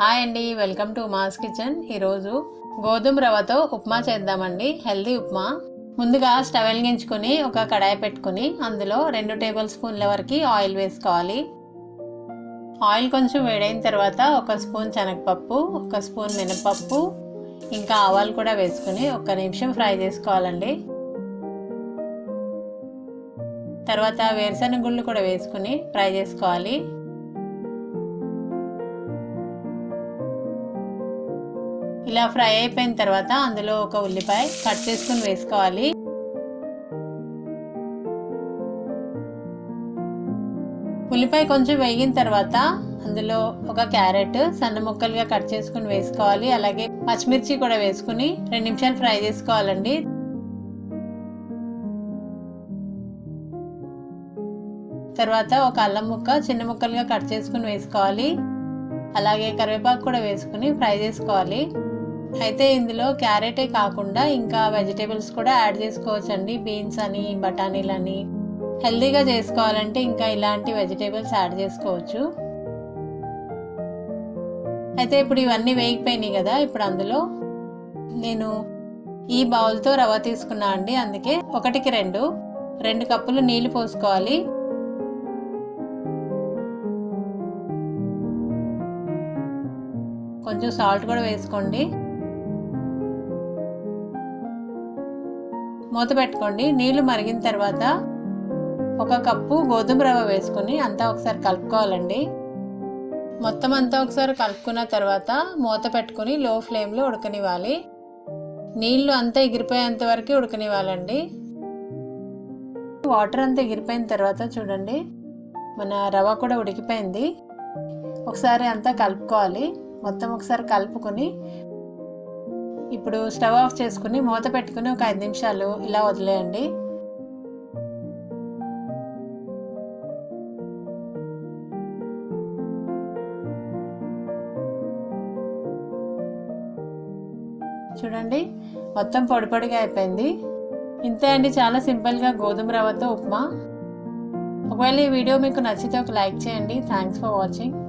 Hi అండి welcome to mass kitchen. ఈరోజు గోధుమ రవ్వతో ఉప్మా చేద్దామండి హెల్దీ ఉప్మా. ముందుగా స్టవ్ వెలిగించుకొని ఒక కడాయి పెట్టుకుని అందులో రెండు టేబుల్ స్పూన్ల వరకు ఆయిల్ వేసుకోవాలి. ఆయిల్ కొంచెం వేడైన తర్వాత ఒక స్పూన్ శనగపప్పు ఒక స్పూన్ మినపప్పు ఇంకా ఆవాలు కూడా వేసుకుని ఒక నిమిషం ఫ్రై చేసుకోవాలండి. తర్వాత వేరుశనగ గుళ్ళు కూడా వేసుకుని ఫ్రై చేసుకోవాలి. ఇలా ఫ్రై అయిపోయిన తర్వాత అందులో ఒక ఉల్లిపాయ కట్ చేసుకుని వేసుకోవాలి. ఉల్లిపాయ కొంచెం వేగిన తర్వాత అందులో ఒక క్యారెట్ సన్న ముక్కలుగా కట్ చేసుకుని వేసుకోవాలి. అలాగే పచ్చిమిర్చి కూడా వేసుకుని రెండు నిమిషాలు ఫ్రై చేసుకోవాలండి. తర్వాత ఒక అల్లం ముక్క చిన్న ముక్కలుగా కట్ చేసుకుని వేసుకోవాలి. అలాగే కరివేపాకు కూడా వేసుకుని ఫ్రై చేసుకోవాలి. అయితే ఇందులో క్యారెటే కాకుండా ఇంకా వెజిటేబుల్స్ కూడా యాడ్ చేసుకోవచ్చండి. బీన్స్ అని బఠానీలు అని. చేసుకోవాలంటే ఇంకా ఇలాంటి వెజిటేబుల్స్ యాడ్ చేసుకోవచ్చు. అయితే ఇప్పుడు ఇవన్నీ వేగిపోయినాయి కదా ఇప్పుడు అందులో నేను ఈ బౌల్తో రవ్వ తీసుకున్నా అండి. అందుకే ఒకటికి రెండు రెండు కప్పులు నీళ్ళు పోసుకోవాలి. కొంచెం సాల్ట్ కూడా వేసుకోండి. మూత పెట్టుకోండి. నీళ్ళు మరిగిన తర్వాత ఒక కప్పు గోధుమ రవ్వ వేసుకొని అంతా ఒకసారి కలుపుకోవాలండి. మొత్తం అంతా ఒకసారి కలుపుకున్న తర్వాత మూత పెట్టుకుని లో ఫ్లేమ్లో ఉడకనివ్వాలి. నీళ్ళు అంతా ఎగిరిపోయేంత వరకు ఉడకనివ్వాలండి. వాటర్ అంతా ఎగిరిపోయిన తర్వాత చూడండి మన రవ్వ కూడా ఉడికిపోయింది. ఒకసారి అంతా కలుపుకోవాలి. మొత్తం ఒకసారి కలుపుకొని ఇప్పుడు స్టవ్ ఆఫ్ చేసుకుని మూత పెట్టుకుని ఒక ఐదు నిమిషాలు ఇలా వదిలేయండి. చూడండి మొత్తం పొడి పొడిగా అయిపోయింది. ఇంతే అండి చాలా సింపుల్గా గోధుమ రవ్వతో ఉప్మా. ఒకవేళ ఈ వీడియో మీకు నచ్చితే ఒక లైక్ చేయండి. Thanks for watching